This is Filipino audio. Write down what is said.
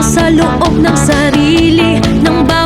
sa loob ng sarili ng bahay